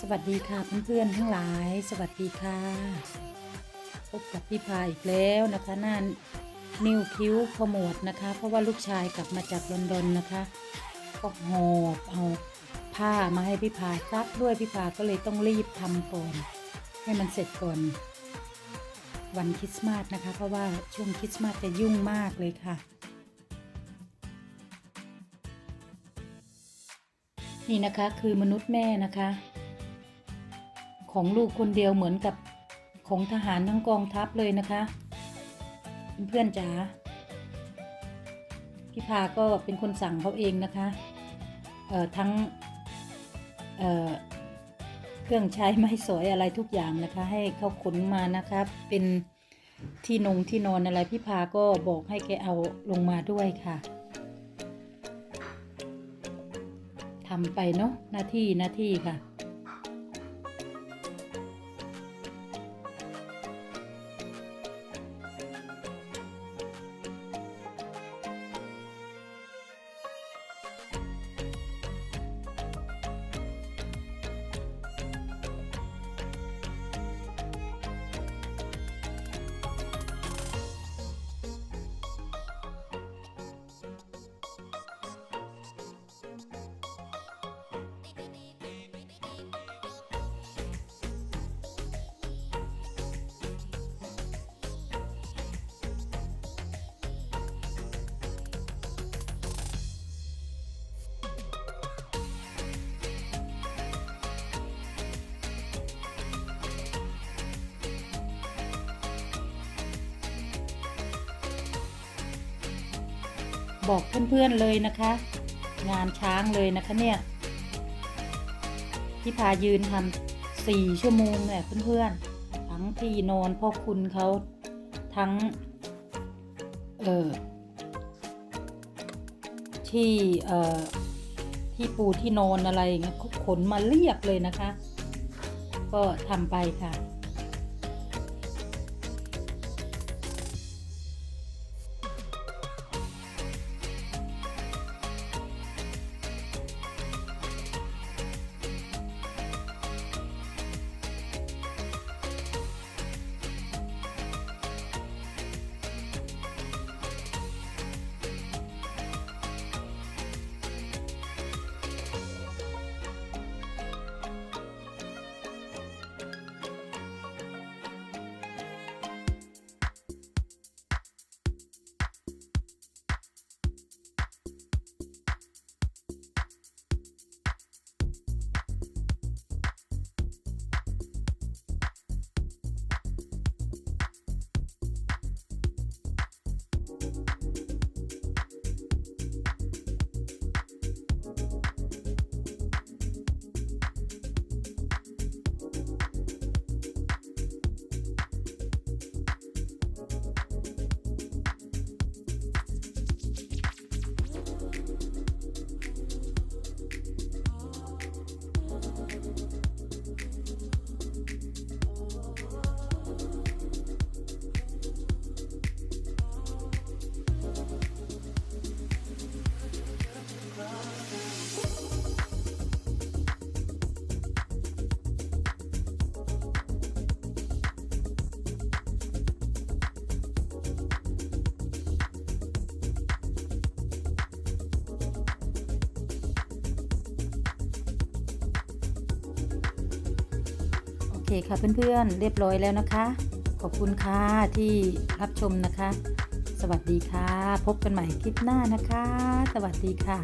สวัสดีค่ะเพื่อนๆทั้งหลาย สวัสดีค่ะพบกับพี่พาอีกแล้วนะคะหน้านิ้วคิ้วขมวดนะคะ เพราะว่าลูกชายกลับมาจากลอนดอนนะคะก็หอบเอาผ้ามาให้พี่พาซักด้วยพี่พาก็เลยต้องรีบทำก่อนให้มันเสร็จก่อนวันคริสต์มาสนะคะ เพราะว่าช่วงคริสต์มาสจะยุ่งมากเลยค่ะ นี่นะคะคือมนุษย์แม่นะคะ ของลูกคนเดียวเหมือนกับของทหารทั้งกองทัพเลยนะคะ เพื่อนจ๋าพี่พาก็เป็นคนสั่งเขาเองนะคะเอ่อทั้งเอ่อเครื่องใช้ไม้สอยอะไรทุกอย่างนะคะ ให้เขาขนมานะคะเป็นที่นงที่นอนอะไรพี่พาก็บอกให้แกเอาลงมาด้วยค่ะทำไปเนาะหน้าที่หน้าที่ค่ะ บอกเพื่อนๆเลยนะคะ งานช้างเลยนะคะเนี่ยที่พายืนทำสี่ชั่วโมงเนี่ยเพื่อนๆ ทั้งที่นอนพ่อคุณเขาทั้ง เอ่อที่เอ่อที่ปูที่นอนอะไรเงี้ยเขาขนมาเรียบเลยนะคะ ก็ทำไปค่ะ เคค่ะเพื่อนๆ เรียบร้อยแล้วนะคะ ขอบคุณค่ะที่รับชมนะคะ สวัสดีค่ะ พบกันใหม่คลิปหน้านะคะ สวัสดีค่ะ